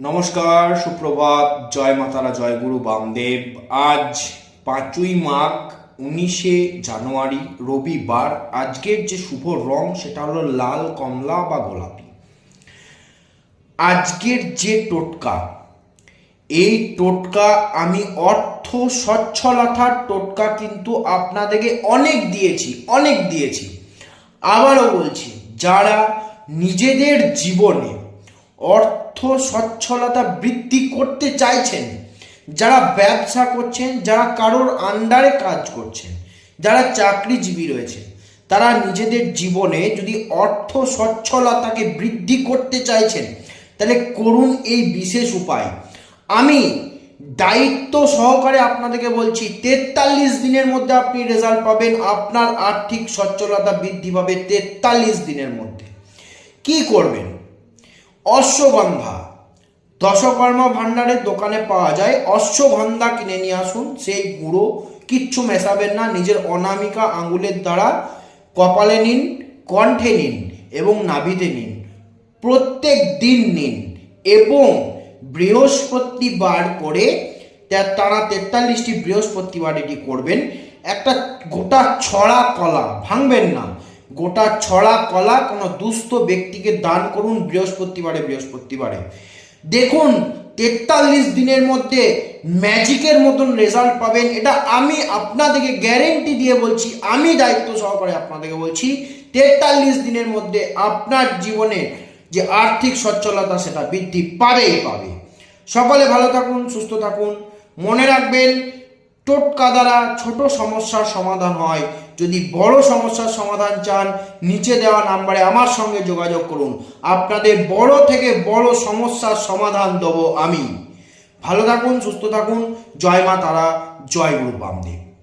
নমস্কার, সুপ্রভাত, জয় মাতারা, জয় গুরু বামদেব। আজ পাঁচই মাঘ, উনিশে জানুয়ারি, রবিবার। আজকের যে শুভ রং, সেটা হলো লাল, কমলা বা গোলাপি। আজকের যে টোটকা, এই টোটকা আমি অর্থ সচ্ছলতার টোটকা কিন্তু আপনাদেরকে অনেক দিয়েছি অনেক দিয়েছি। আবারও বলছি, যারা নিজেদের জীবনে অর্থ সচ্ছলতা বৃদ্ধি করতে চাইছেন। যারা ব্যবসা করছেন, যারা কারোর আন্ডারে কাজ করছেন, যারা চাকরিজীবী রয়েছেন, তারা নিজেদের জীবনে যদি অর্থ সচ্ছলতাকে বৃদ্ধি করতে চাইছেন, তাহলে করুন এই বিশেষ উপায়। আমি দায়িত্ব সহকারে আপনাদেরকে বলছি, তেতাল্লিশ দিনের মধ্যে আপনি রেজাল্ট পাবেন, আপনার আর্থিক সচ্ছলতা বৃদ্ধি পাবে তেতাল্লিশ দিনের মধ্যে। কি করবেন? অশ্বগন্ধা। দশকর্মা ভাণ্ডারের দোকানে পাওয়া যায়। অশ্বগন্ধা কিনে নিয়ে আসুন। সেই গুঁড়ো কিচ্ছু মেশাবেন না। নিজের অনামিকা আঙ্গুলের দ্বারা কপালে নিন, কণ্ঠে নিন এবং নাভিতে নিন। প্রত্যেক দিন নিন এবং বৃহস্পতিবার করে তারা তেতাল্লিশটি বৃহস্পতিবার এটি করবেন। একটা গোটা ছড়া কলা ভাঙবেন না। গোটা ছড়া কলা কোনো দুস্থ ব্যক্তিকে দান করুন বৃহস্পতিবারে বৃহস্পতিবারে। দেখুন, তেতাল্লিশ দিনের মধ্যে ম্যাজিকের মতন রেজাল্ট পাবেন। এটা আমি আপনাদেরকে গ্যারেন্টি দিয়ে বলছি, আমি দায়িত্ব সহকারে আপনাদেরকে বলছি, তেতাল্লিশ দিনের মধ্যে আপনার জীবনে যে আর্থিক সচ্ছলতা সেটা বৃদ্ধি পাবেই পাবে। সকলে ভালো থাকুন, সুস্থ থাকুন। মনে রাখবেন টোটকা দ্বারা ছোট সমস্যার সমাধান হয়। যদি বড় সমস্যার সমাধান চান, নিচে দেওয়া নাম্বারে আমার সঙ্গে যোগাযোগ করুন। আপনাদের বড় থেকে বড় সমস্যার সমাধান দেবো আমি। ভালো থাকুন, সুস্থ থাকুন। জয় মা তারা, জয় গুরু বামদেব।